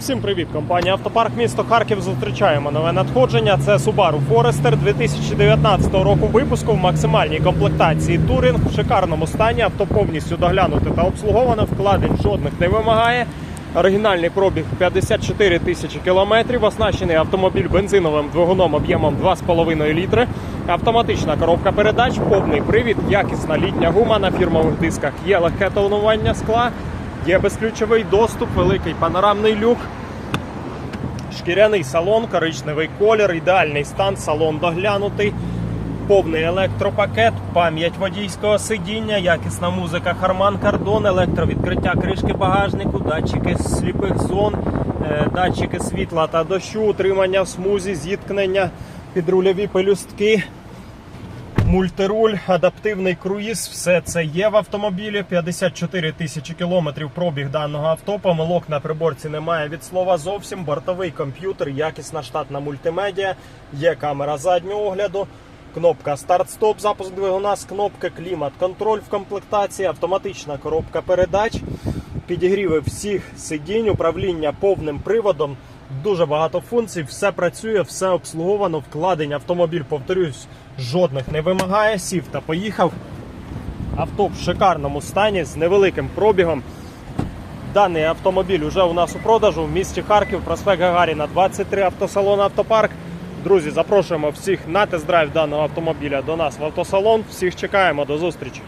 Всім привіт, компанія Автопарк місто Харків. Зустрічаємо нове надходження. Це Subaru Forester 2019 року випуску в максимальній комплектації Touring в шикарному стані. Авто повністю доглянуте та обслуговане. Вкладень жодних не вимагає. Оригінальний пробіг 54 тисячі кілометрів. Оснащений автомобіль бензиновим двигуном об'ємом 2,5 літри. Автоматична коробка передач, повний привід, якісна літня гума на фірмових дисках. Є легке тонування скла. Є безключовий доступ, великий панорамний люк, шкіряний салон, коричневий колір, ідеальний стан, салон доглянутий, повний електропакет, пам'ять водійського сидіння, якісна музика Harman Kardon, електровідкриття кришки багажнику, датчики сліпих зон, е, датчики світла та дощу, утримання в смузі, зіткнення, підрульові пелюстки. Мультируль, адаптивний круїз, все це є в автомобілі. 54 тисячі кілометрів пробіг даного авто. Помилок на приборці немає від слова зовсім. Бортовий комп'ютер, якісна штатна мультимедіа, є камера заднього огляду, кнопка старт-стоп, запуск двигуна з кнопки, клімат-контроль в комплектації, автоматична коробка передач, підігріви всіх сидінь, управління повним приводом. Дуже багато функцій, все працює, все обслуговано. Вкладень автомобіль, повторюсь, жодних не вимагає. Сів та поїхав. Авто в шикарному стані з невеликим пробігом. Даний автомобіль вже у нас у продажу в місті Харків, проспект Гагаріна, 23 автосалон Автопарк. Друзі, запрошуємо всіх на тест-драйв даного автомобіля до нас в автосалон. Всіх чекаємо до зустрічі.